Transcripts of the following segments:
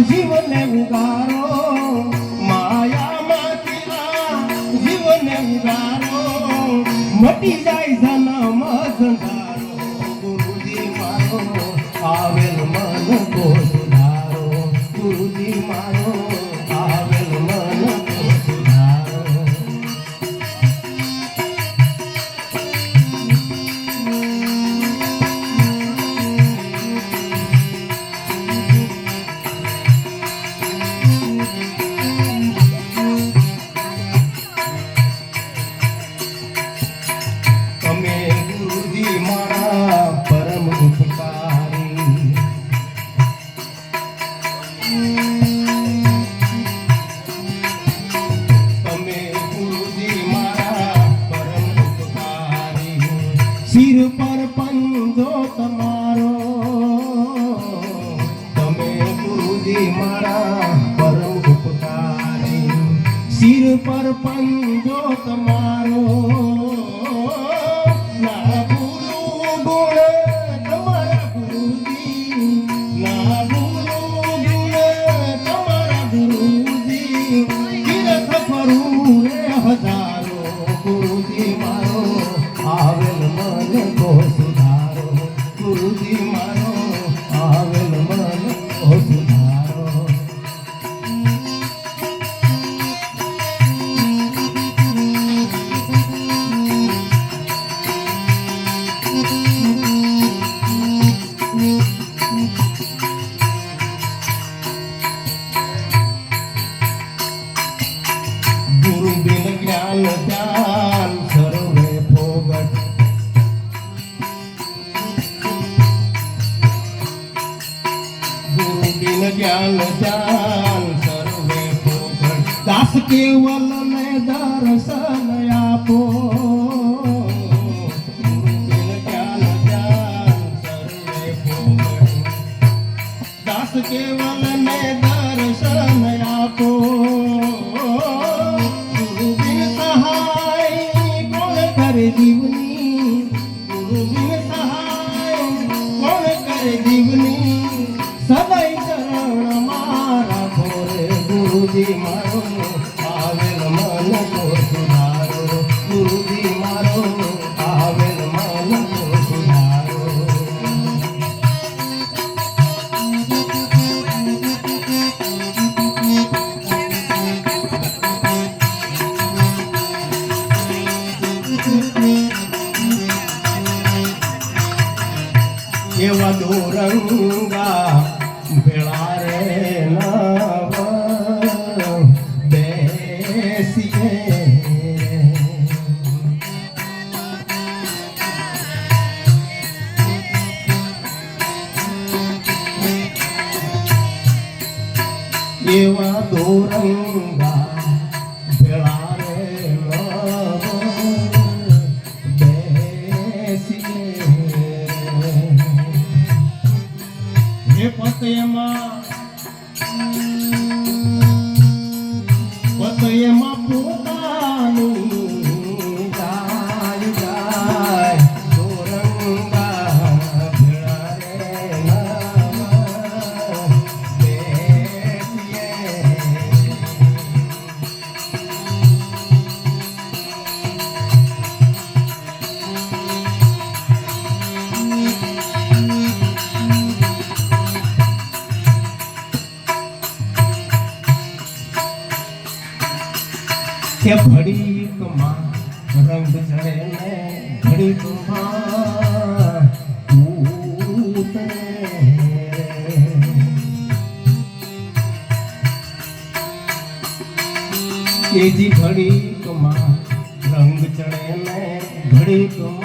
જીવને ઉગારો માયામાં આ જીવને ઉગારો. મટી જાય જન્મ સંધારો ગુરુજી મારો આવે તે મારા પરમ ઉપકારી. સિર પર પંજો તમારો. દિલ જ્ઞાન જાન સર્વે ભોગણ દાસ કેવલ ને દર્શન આપો. દિલ જ્ઞાન જાન સર્વે ભોગણ દાસ કેવલ ને મારા ભોરે ગુરુજી મારું eu adoro. કે ઘડીકમાં રંગ જડે ને ઘડીકમાં એજી ઘડીકમાં રંગ ચડે ને ઘડીકમાં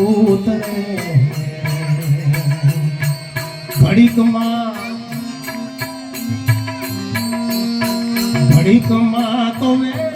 ઉતરે ઘડીકમાં Marica Matovela.